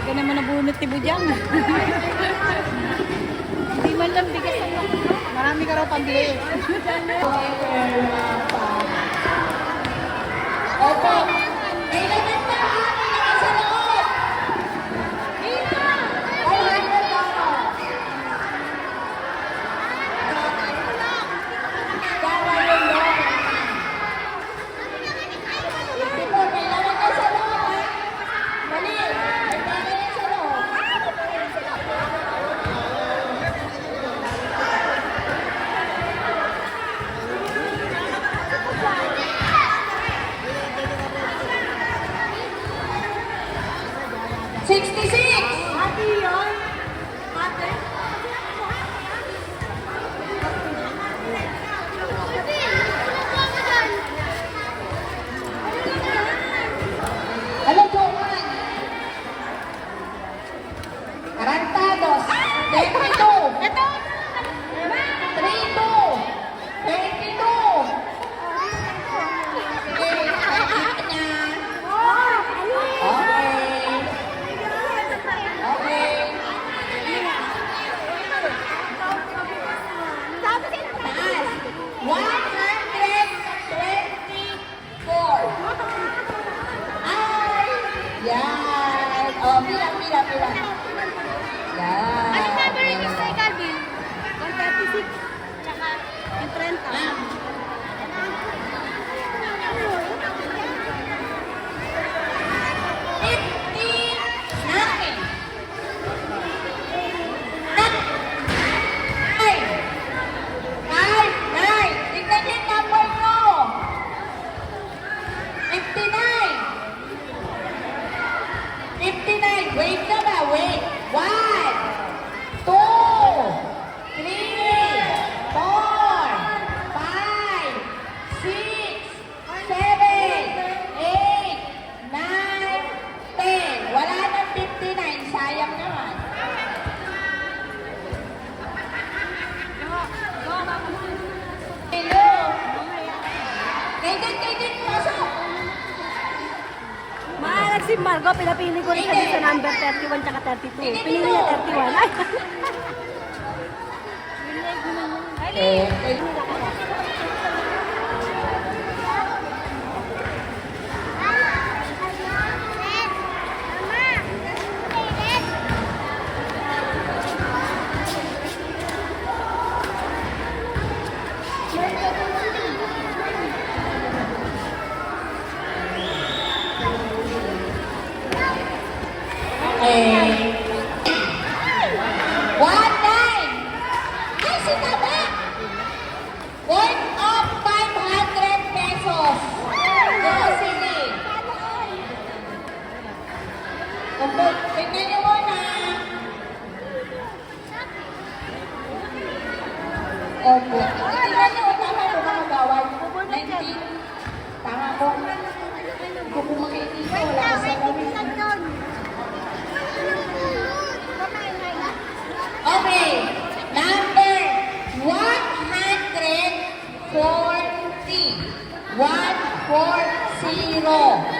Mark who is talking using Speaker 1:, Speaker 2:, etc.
Speaker 1: Aga naman nabunot ni Bujang. Hindi man lang bigas ang Marami ka raw pambili.
Speaker 2: 66 Yan. Oh,
Speaker 1: um, si Margo, pinapili ko rin kami sa number 31 tsaka 32. Pinili niya 31. Ay!
Speaker 2: Eh, Okay. One nine. Ay, sinaba. Worth of 500 pesos. Go, Sili. Opo, tingnan niyo muna. Opo. Tingnan niyo, tama po ba magawad? 19. Tama po. Kung kumakay dito, wala gawin. 140.